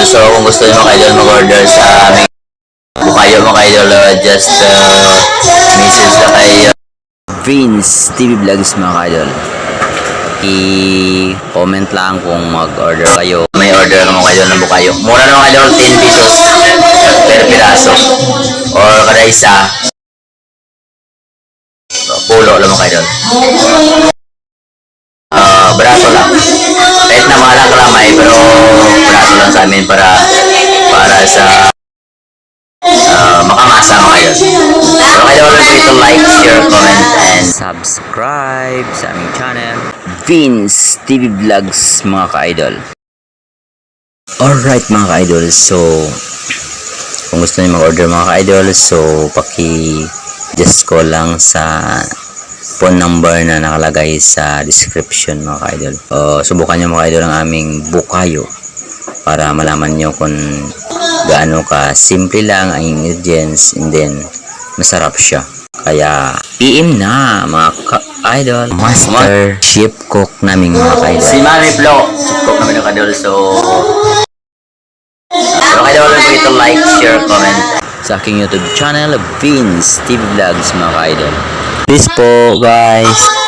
idol. So, kung gusto nyo mga idol mag-order sa aming bukayo mga idol, uh, just uh, message na kay uh, Vince TV Vlogs mga idol. I-comment lang kung mag-order kayo. May order ka mga idol ng bukayo. Mura na mga idol, 10 pesos per piraso. Or kada isa, pulo lang mga braso lang sa amin para para sa ah, makamasa mga idol. So kayo ulit po ito like, share, comment, and subscribe sa aming channel. Vince TV Vlogs mga ka-idol. Alright mga ka-idol, so kung gusto niyo mag-order mga ka-idol, so paki just call lang sa phone number na nakalagay sa description mga ka-idol. O, subukan nyo mga ka-idol ang aming bukayo para malaman nyo kung gaano ka simple lang ang ingredients and then masarap siya. Kaya PM na mga ka-idol. Master chef cook namin mga ka-idol. Si Mami Flo, chef cook namin mga ka-idol. So, kayo ulit po ito like, share, comment sa aking YouTube channel, Vince TV Vlogs mga ka-idol. Peace po guys!